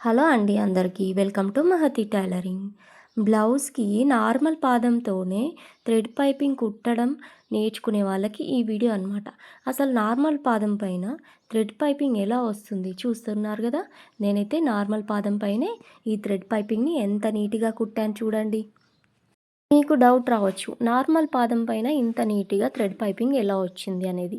Hello అండి అందరికీ. Welcome to Mahathi tailoring. బ్లౌజ్కి నార్మల్ పాదంతోనే థ్రెడ్ పైపింగ్ కుట్టడం నేర్చుకునే వాళ్ళకి ఈ వీడియో అనమాట అసలు నార్మల్ పాదం పైన థ్రెడ్ పైపింగ్ ఎలా వస్తుంది చూస్తున్నారు కదా? నేనైతే నార్మల్ పాదం పైనే ఈ థ్రెడ్ పైపింగ్ని ఎంత నీట్గా కుట్టాను చూడండి. మీకు డౌట్ రావచ్చు నార్మల్ పాదం పైన ఇంత నీట్గా థ్రెడ్ పైపింగ్ ఎలా వచ్చింది అనేది.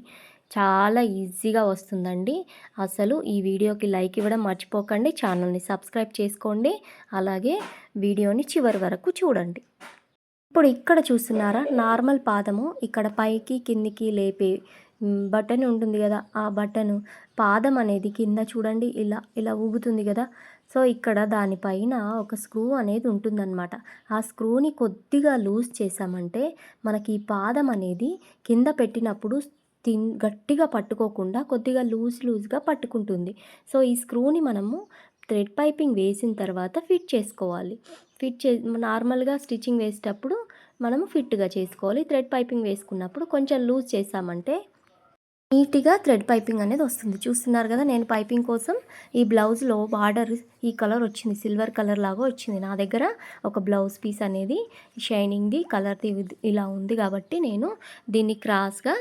చాలా ఈజీగా వస్తుందండి. అసలు ఈ వీడియోకి లైక్ ఇవ్వడం మర్చిపోకండి. ఛానల్ని సబ్స్క్రైబ్ చేసుకోండి. అలాగే వీడియోని చివరి వరకు చూడండి. ఇప్పుడు ఇక్కడ చూస్తున్నారా? నార్మల్ పాదము ఇక్కడ పైకి కిందికి లేపే బటన్ ఉంటుంది కదా? ఆ బటన్ పాదం అనేది కింద చూడండి. ఇలా ఇలా ఊగుతుంది కదా? సో ఇక్కడ దానిపైన ఒక స్క్రూ అనేది ఉంటుందన్నమాట. ఆ స్క్రూని కొద్దిగా లూజ్ చేసామంటే మనకి ఈ పాదం అనేది కింద పెట్టినప్పుడు తిన్ గట్టిగా పట్టుకోకుండా కొద్దిగా లూజ్ లూజ్గా పట్టుకుంటుంది. సో ఈ స్క్రూని మనము థ్రెడ్ పైపింగ్ వేసిన తర్వాత ఫిట్ చేసుకోవాలి. ఫిట్ చే నార్మల్గా స్టిచ్చింగ్ వేసేటప్పుడు మనము ఫిట్గా చేసుకోవాలి. థ్రెడ్ పైపింగ్ వేసుకున్నప్పుడు కొంచెం లూజ్ చేసామంటే నీట్గా థ్రెడ్ పైపింగ్ అనేది వస్తుంది. చూస్తున్నారు కదా నేను పైపింగ్ కోసం ఈ బ్లౌజ్లో బార్డర్ ఈ కలర్ వచ్చింది. సిల్వర్ కలర్ లాగా వచ్చింది. నా దగ్గర ఒక బ్లౌజ్ పీస్ అనేది షైనింగ్ది కలర్ది ఇలా ఉంది కాబట్టి నేను దీన్ని క్రాస్గా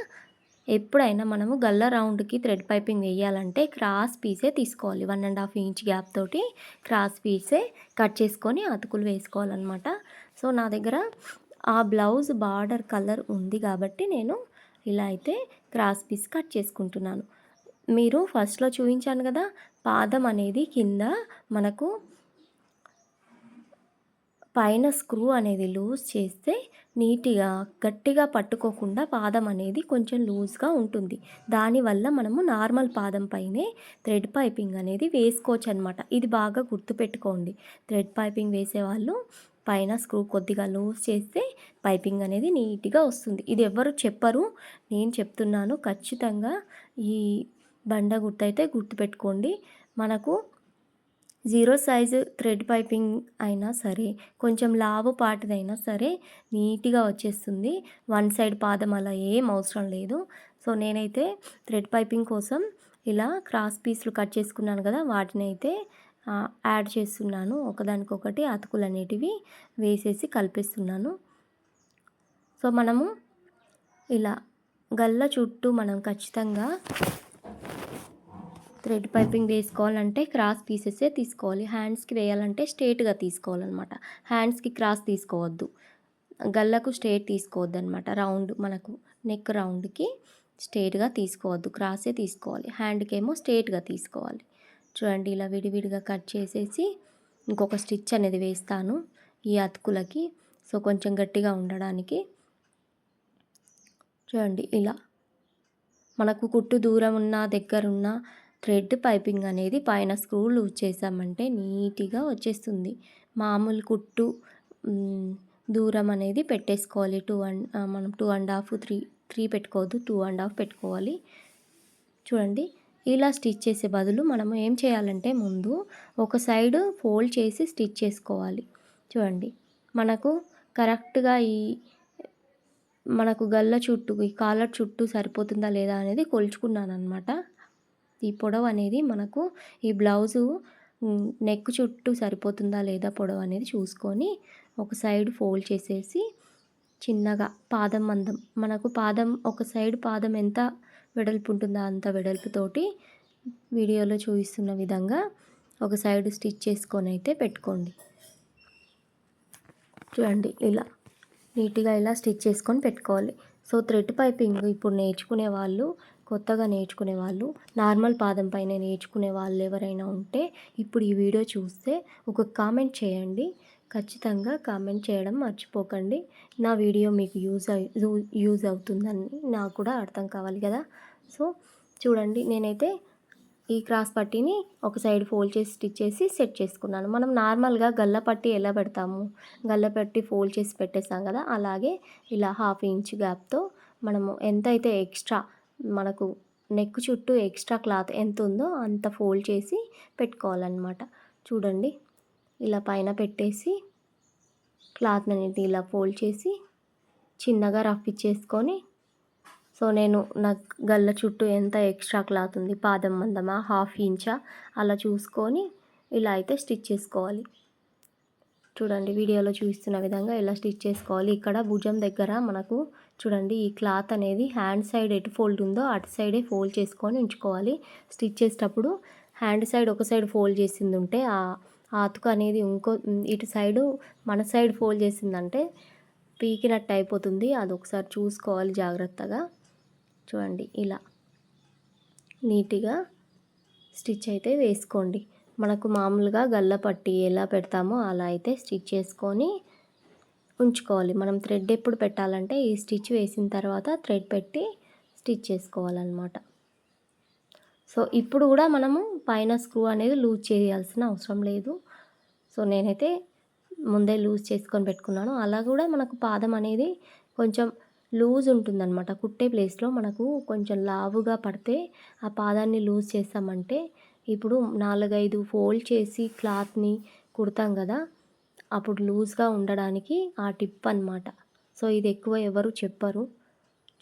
ఎప్పుడైనా మనము గల్ల రౌండ్కి థ్రెడ్ పైపింగ్ వేయాలంటే క్రాస్ పీసే తీసుకోవాలి. One and half inch gap తోటి క్రాస్ పీసే కట్ చేసుకొని అతుకులు వేసుకోవాలన్నమాట. సో నా దగ్గర ఆ బ్లౌజ్ బార్డర్ కలర్ ఉంది కాబట్టి నేను ఇలా అయితే క్రాస్ పీస్ కట్ చేసుకుంటున్నాను. మీరు ఫస్ట్లో చూపించాను కదా పాదం అనేది కింద మనకు పైన స్క్రూ అనేది లూజ్ చేస్తే నీట్గా గట్టిగా పట్టుకోకుండా పాదం అనేది కొంచెం లూజ్గా ఉంటుంది. దానివల్ల మనము నార్మల్ పాదం పైనే థ్రెడ్ పైపింగ్ అనేది వేసుకోవచ్చు అనమాట ఇది బాగా గుర్తుపెట్టుకోండి. థ్రెడ్ పైపింగ్ వేసేవాళ్ళు పైన స్క్రూ కొద్దిగా లూజ్ చేస్తే పైపింగ్ అనేది నీట్గా వస్తుంది. ఇది ఎవరు చెప్పరు నేను చెప్తున్నాను. ఖచ్చితంగా ఈ బండ గుర్తయితే గుర్తుపెట్టుకోండి. మనకు జీరో సైజు థ్రెడ్ పైపింగ్ అయినా సరే కొంచెం లావు పాటిదైనా సరే నీట్గా వచ్చేస్తుంది. వన్ సైడ్ పాదం అలా ఏం అవసరం లేదు. సో నేనైతే థ్రెడ్ పైపింగ్ కోసం ఇలా క్రాస్ పీస్లు కట్ చేసుకున్నాను కదా వాటిని అయితే యాడ్ చేస్తున్నాను. ఒకదానికొకటి అతుకులు అనేటివి వేసేసి కలిపిస్తున్నాను. సో మనము ఇలా గల్ల చుట్టూ మనం ఖచ్చితంగా థ్రెడ్ పైపింగ్ వేసుకోవాలంటే క్రాస్ పీసెసే తీసుకోవాలి. హ్యాండ్స్కి వేయాలంటే స్ట్రేట్గా తీసుకోవాలన్నమాట. హ్యాండ్స్కి క్రాస్ తీసుకోవద్దు. గల్లకు స్ట్రేట్ తీసుకోవద్దు అనమాట రౌండ్ మనకు నెక్ రౌండ్కి స్ట్రేట్గా తీసుకోవద్దు. క్రాసే తీసుకోవాలి. హ్యాండ్కి ఏమో స్ట్రేట్గా తీసుకోవాలి. చూడండి ఇలా విడివిడిగా కట్ చేసేసి ఇంకొక స్టిచ్ అనేది వేస్తాను ఈ అతుకులకి. సో కొంచెం గట్టిగా ఉండడానికి. చూడండి ఇలా మనకు కుట్టు దూరం ఉన్న దగ్గర ఉన్న థ్రెడ్ పైపింగ్ అనేది పైన స్క్రూ లూజ్ చేసామంటే నీట్గా వచ్చేస్తుంది. మామూలు కుట్టు దూరం అనేది పెట్టేసుకోవాలి. టూ అండ్ మనం two and half three three పెట్టుకోవద్దు. టూ అండ్ హాఫ్ పెట్టుకోవాలి. చూడండి. ఇలా స్టిచ్ చేసే బదులు మనం ఏం చేయాలంటే ముందు ఒక సైడ్ ఫోల్డ్ చేసి స్టిచ్ చేసుకోవాలి. చూడండి. మనకు కరెక్ట్గా ఈ మనకు గల్ల చుట్టూ ఈ కాలర్ చుట్టూ సరిపోతుందా లేదా అనేది కొలుచుకున్నాను అనమాట ఈ పొడవు అనేది మనకు ఈ బ్లౌజు నెక్ చుట్టూ సరిపోతుందా లేదా పొడవు అనేది చూసుకొని ఒక సైడ్ ఫోల్డ్ చేసేసి చిన్నగా పాదం మందం మనకు పాదం ఒక సైడ్ పాదం ఎంత వెడల్పు ఉంటుందో అంత వెడల్పుతోటి వీడియోలో చూపిస్తున్న విధంగా ఒక సైడ్ స్టిచ్ చేసుకొని అయితే పెట్టుకోండి. చూడండి ఇలా నీట్గా ఇలా స్టిచ్ చేసుకొని పెట్టుకోవాలి. సో థ్రెడ్ పైపింగ్ ఇప్పుడు నేర్చుకునే వాళ్ళు కొత్తగా నేర్చుకునే వాళ్ళు నార్మల్ పాదం పైన నేర్చుకునే వాళ్ళు ఎవరైనా ఉంటే ఇప్పుడు ఈ వీడియో చూస్తే ఒక కామెంట్ చేయండి. ఖచ్చితంగా కామెంట్ చేయడం మర్చిపోకండి. నా వీడియో మీకు యూజ్ యూజ్ అవుతుందని నాకు కూడా అర్థం కావాలి కదా. సో చూడండి నేనైతే ఈ క్రాస్ పట్టీని ఒక సైడ్ ఫోల్డ్ చేసి స్టిచ్ చేసి సెట్ చేసుకున్నాను. మనం నార్మల్గా గల్ల పట్టి ఎలా పెడతాము? గల్ల పట్టి ఫోల్డ్ చేసి పెట్టేస్తాం కదా. అలాగే ఇలా హాఫ్ ఇంచ్ గ్యాప్తో మనము ఎంత అయితే ఎక్స్ట్రా మనకు నెక్ చుట్టూ ఎక్స్ట్రా క్లాత్ ఎంత ఉందో అంత ఫోల్డ్ చేసి పెట్టుకోవాలన్నమాట. చూడండి ఇలా పైన పెట్టేసి క్లాత్ అనేది ఇలా ఫోల్డ్ చేసి చిన్నగా రఫ్ ఇచ్చేసుకొని సో నేను నాకు గల్ల చుట్టూ ఎంత ఎక్స్ట్రా క్లాత్ ఉంది పాదం మందమా హాఫ్ ఇంచా అలా చూసుకొని ఇలా అయితే స్టిచ్ చేసుకోవాలి. చూడండి వీడియోలో చూస్తున్న విధంగా ఇలా స్టిచ్ చేసుకోవాలి. ఇక్కడ భుజం దగ్గర మనకు చూడండి ఈ క్లాత్ అనేది హ్యాండ్ సైడ్ ఎటు ఫోల్డ్ ఉందో అటు సైడే ఫోల్డ్ చేసుకొని ఉంచుకోవాలి. స్టిచ్ చేసేటప్పుడు హ్యాండ్ సైడ్ ఒక సైడ్ ఫోల్డ్ చేసింది ఉంటే ఆ అతుకు అనేది ఇంకో ఇటు సైడు మన సైడ్ ఫోల్డ్ చేసిందంటే పీకినట్టు అయిపోతుంది. అది ఒకసారి చూసుకోవాలి జాగ్రత్తగా. చూడండి ఇలా నీట్గా స్టిచ్ అయితే వేసుకోండి. మనకు మామూలుగా గల్ల పట్టి ఎలా పెడతామో అలా అయితే స్టిచ్ చేసుకొని ఉంచుకోవాలి. మనం థ్రెడ్ ఎప్పుడు పెట్టాలంటే ఈ స్టిచ్ వేసిన తర్వాత థ్రెడ్ పెట్టి స్టిచ్ చేసుకోవాలన్నమాట. సో ఇప్పుడు కూడా మనము పైన స్క్రూ అనేది లూజ్ చేయాల్సిన అవసరం లేదు. సో నేనైతే ముందే లూజ్ చేసుకొని పెట్టుకున్నాను. అలా కూడా మనకు పాదం అనేది కొంచెం లూజ్ ఉంటుందన్నమాట. కుట్టే ప్లేస్లో మనకు కొంచెం లావుగా పడితే ఆ పాదాన్ని లూజ్ చేస్తామంటే ఇప్పుడు నాలుగైదు ఫోల్డ్ చేసి క్లాత్ని కుడతాం కదా అప్పుడు లూజ్గా ఉండడానికి ఆ టిప్ అనమాట సో ఇది ఎక్కువ ఎవరు చెప్పరు.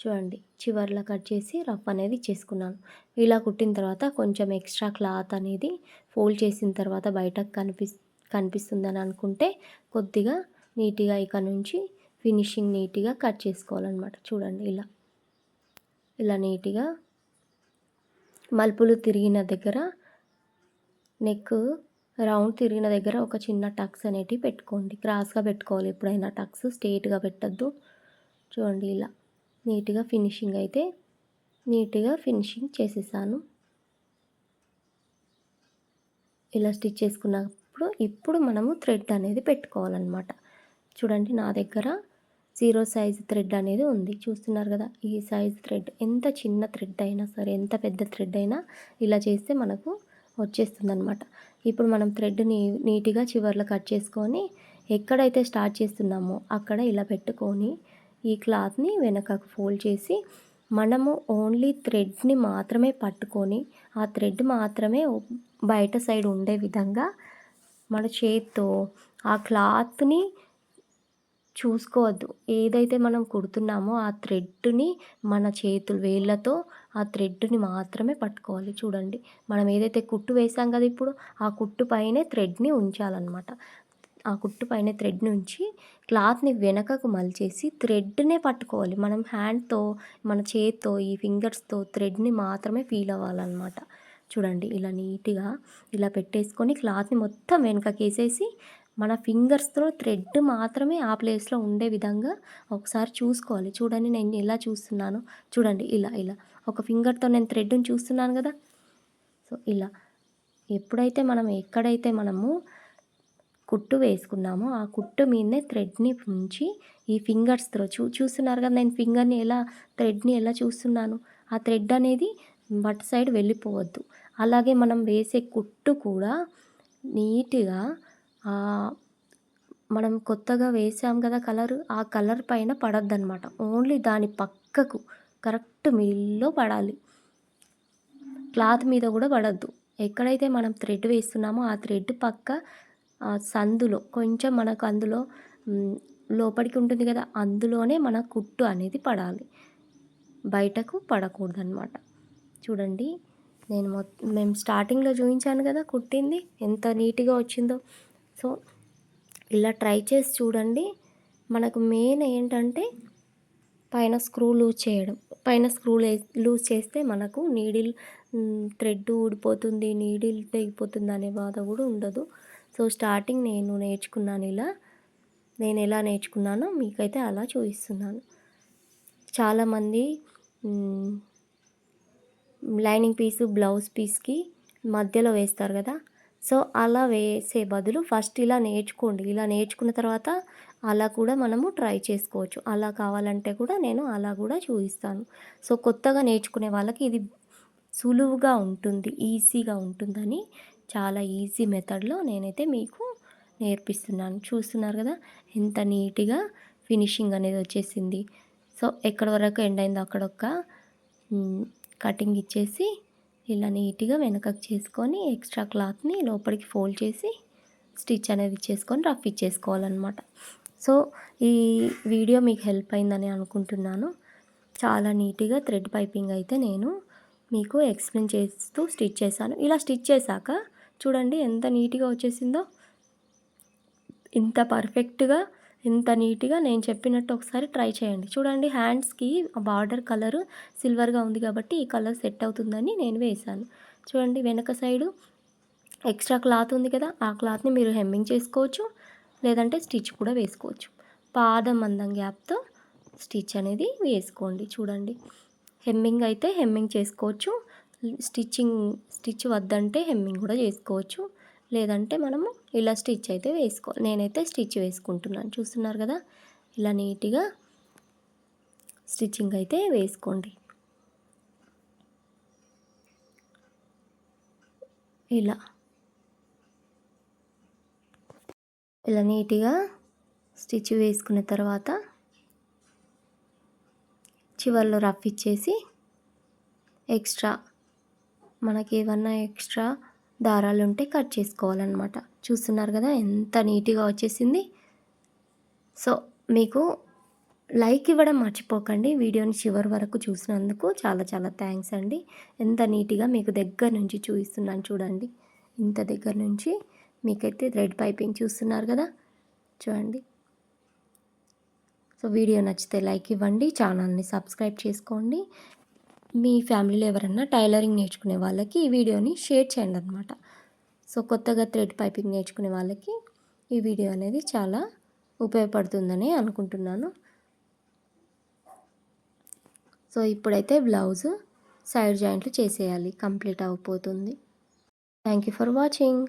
చూడండి చివర్లో కట్ చేసి రఫ్ అనేది చేసుకున్నాను. ఇలా కుట్టిన తర్వాత కొంచెం ఎక్స్ట్రా క్లాత్ అనేది ఫోల్డ్ చేసిన తర్వాత బయటకు కనిపిస్ కనిపిస్తుందని అనుకుంటే కొద్దిగా నీట్గా ఇక నుంచి ఫినిషింగ్ నీట్గా కట్ చేసుకోవాలన్నమాట. చూడండి ఇలా. ఇలా నీట్గా మలుపులు తిరిగిన దగ్గర నెక్ రౌండ్ తిరిగిన దగ్గర ఒక చిన్న టక్స్ అనేటివి పెట్టుకోండి. క్రాస్గా పెట్టుకోవాలి ఎప్పుడైనా టక్స్ స్ట్రేట్గా పెట్టద్దు. చూడండి ఇలా నీట్గా ఫినిషింగ్ అయితే నీట్గా ఫినిషింగ్ చేసేసాను. ఇలా స్టిచ్ చేసుకున్నప్పుడు ఇప్పుడు మనము థ్రెడ్ అనేది పెట్టుకోవాలన్నమాట. చూడండి నా దగ్గర జీరో సైజ్ థ్రెడ్ అనేది ఉంది. చూస్తున్నారు కదా ఈ సైజ్ థ్రెడ్ ఎంత చిన్న థ్రెడ్ అయినా సరే ఎంత పెద్ద థ్రెడ్ అయినా ఇలా చేస్తే మనకు వచ్చేస్తుంది అనమాట ఇప్పుడు మనం థ్రెడ్ని నీట్గా చివర్లో కట్ చేసుకొని ఎక్కడైతే స్టార్ట్ చేస్తున్నామో అక్కడ ఇలా పెట్టుకొని ఈ క్లాత్ని వెనకకు ఫోల్డ్ చేసి మనము ఓన్లీ థ్రెడ్ని మాత్రమే పట్టుకొని ఆ థ్రెడ్ మాత్రమే బయట సైడ్ ఉండే విధంగా మన చేత్తో ఆ క్లాత్ని చూసుకోవద్దు. ఏదైతే మనం కుడుతున్నామో ఆ థ్రెడ్ని మన చేతులు వేళ్ళతో ఆ థ్రెడ్ని మాత్రమే పట్టుకోవాలి. చూడండి. మనం ఏదైతే కుట్టు వేసాం కదా ఇప్పుడు ఆ కుట్టు పైనే థ్రెడ్ని ఉంచాలన్నమాట. ఆ కుట్టు పైన థ్రెడ్ నుంచి క్లాత్ని వెనకకు మలిచేసి థ్రెడ్నే పట్టుకోవాలి. మనం హ్యాండ్తో మన చేత్తో ఈ ఫింగర్స్తో థ్రెడ్ని మాత్రమే ఫీల్ అవ్వాలన్నమాట. చూడండి. ఇలా నీట్గా ఇలా పెట్టేసుకొని క్లాత్ని మొత్తం వెనకకేసేసి మన ఫింగర్స్తో థ్రెడ్ మాత్రమే ఆ ప్లేస్లో ఉండే విధంగా ఒకసారి చూసుకోవాలి. చూడండి నేను ఎలా చూస్తున్నాను. చూడండి ఇలా ఇలా. ఒక ఫింగర్తో నేను థ్రెడ్ని చూస్తున్నాను కదా. సో ఇలా. ఎప్పుడైతే మనం ఎక్కడైతే మనము కుట్టు వేసుకున్నామో ఆ కుట్టు మీదనే థ్రెడ్ని ఉంచి ఈ ఫింగర్స్తో చూ చూస్తున్నారు కదా నేను ఫింగర్ని ఎలా థ్రెడ్ని ఎలా చూస్తున్నాను? ఆ థ్రెడ్ అనేది బట్ సైడ్ వెళ్ళిపోవద్దు. అలాగే మనం వేసే కుట్టు కూడా నీట్గా మనం కొత్తగా వేసాం కదా కలర్ ఆ కలర్ పైన పడద్దనమాట ఓన్లీ దాని పక్కకు కరెక్ట్ మిడిల్లో పడాలి. క్లాత్ మీద కూడా పడద్దు. ఎక్కడైతే మనం థ్రెడ్ వేస్తున్నామో ఆ థ్రెడ్ పక్క సందులో కొంచెం మనకు అందులో లోపలికి ఉంటుంది కదా అందులోనే మన కుట్టు అనేది పడాలి. బయటకు పడకూడదు అనమాట చూడండి నేను మొత్తం మేము స్టార్టింగ్లో చూపించాను కదా కుట్టింది ఎంత నీట్గా వచ్చిందో. సో ఇలా ట్రై చేసి చూడండి. మనకు మెయిన్ ఏంటంటే పైన స్క్రూ లూజ్ చేయడం. పైన స్క్రూ లూజ్ చేస్తే మనకు నీడిల్ థ్రెడ్ ఊడిపోతుంది నీడిల్ తెగిపోతుంది అనే బాధ కూడా ఉండదు. సో స్టార్టింగ్ నేను నేర్చుకున్నాను ఇలా. నేను ఎలా నేర్చుకున్నానో మీకైతే అలా చూపిస్తున్నాను. చాలామంది లైనింగ్ పీసు బ్లౌజ్ పీస్కి మధ్యలో వేస్తారు కదా. సో అలా వేసే బదులు ఫస్ట్ ఇలా నేర్చుకోండి. ఇలా నేర్చుకున్న తర్వాత అలా కూడా మనము ట్రై చేసుకోవచ్చు. అలా కావాలంటే కూడా నేను అలా కూడా చూపిస్తాను. సో కొత్తగా నేర్చుకునే వాళ్ళకి ఇది సులువుగా ఉంటుంది ఈజీగా ఉంటుందని చాలా ఈజీ మెథడ్లో నేనైతే మీకు నేర్పిస్తున్నాను. చూస్తున్నారు కదా ఎంత నీట్గా ఫినిషింగ్ అనేది వచ్చేసింది. సో ఎక్కడ వరకు ఎండ్ అయిందో అక్కడొక్క కటింగ్ ఇచ్చేసి ఇలా నీట్గా వెనకకు చేసుకొని ఎక్స్ట్రా క్లాత్ని లోపలికి ఫోల్డ్ చేసి స్టిచ్ అనేది ఇచ్చేసుకొని రఫ్ ఇచ్చేసుకోవాలన్నమాట. సో ఈ వీడియో మీకు హెల్ప్ అయిందని అనుకుంటున్నాను. చాలా నీట్గా థ్రెడ్ పైపింగ్ అయితే నేను మీకు ఎక్స్ప్లెయిన్ చేస్తూ స్టిచ్ చేశాను. ఇలా స్టిచ్ చేశాక చూడండి ఎంత నీట్గా వచ్చేసిందో. ఇంత పర్ఫెక్ట్గా ఇంత నీట్గా నేను చెప్పినట్టు ఒకసారి ట్రై చేయండి. చూడండి హ్యాండ్స్కి బార్డర్ కలర్ సిల్వర్గా ఉంది కాబట్టి ఈ కలర్ సెట్ అవుతుందని నేను వేశాను. చూడండి వెనక సైడు ఎక్స్ట్రా క్లాత్ ఉంది కదా ఆ క్లాత్ని మీరు హెమ్మింగ్ చేసుకోవచ్చు లేదంటే స్టిచ్ కూడా వేసుకోవచ్చు. పాదం అందం గ్యాప్తో స్టిచ్ అనేది వేసుకోండి. చూడండి హెమ్మింగ్ అయితే హెమ్మింగ్ చేసుకోవచ్చు స్టిచ్చింగ్ స్టిచ్ వద్దంటే హెమ్మింగ్ కూడా చేసుకోవచ్చు. లేదంటే మనము ఇలా స్టిచ్ అయితే వేసుకో నేనైతే స్టిచ్ వేసుకుంటున్నాను. చూస్తున్నారు కదా? ఇలా నీట్గా స్టిచ్చింగ్ అయితే వేసుకోండి. ఇలా. ఇలా నీట్గా స్టిచ్ వేసుకున్న తర్వాత చివర్లో రఫ్ ఇచ్చేసి ఎక్స్ట్రా మనకి ఏమన్నా ఎక్స్ట్రా దారాలు ఉంటే కట్ చేసుకోవాలన్నమాట. చూస్తున్నారు కదా ఎంత నీట్గా వచ్చేసింది. సో మీకు లైక్ ఇవ్వడం మర్చిపోకండి. వీడియోని చివరి వరకు చూసినందుకు చాలా చాలా థ్యాంక్స్ అండి. ఎంత నీట్గా మీకు దగ్గర నుంచి చూపిస్తున్నాను చూడండి. ఇంత దగ్గర నుంచి మీకైతే థ్రెడ్ పైపింగ్ చూస్తున్నారు కదా. చూడండి. సో వీడియో నచ్చితే లైక్ ఇవ్వండి. ఛానల్ని సబ్స్క్రైబ్ చేసుకోండి. మీ ఫ్యామిలీలో ఎవరన్నా టైలరింగ్ నేర్చుకునే వాళ్ళకి ఈ వీడియోని షేర్ చేయండి అనమాట సో కొత్తగా థ్రెడ్ పైపింగ్ నేర్చుకునే వాళ్ళకి ఈ వీడియో అనేది చాలా ఉపయోగపడుతుందని అనుకుంటున్నాను. సో ఇప్పుడైతే బ్లౌజ్ సైడ్ జాయింట్లు చేసేయాలి. కంప్లీట్ అయిపోతుంది థ్యాంక్ యూ ఫర్ వాచింగ్.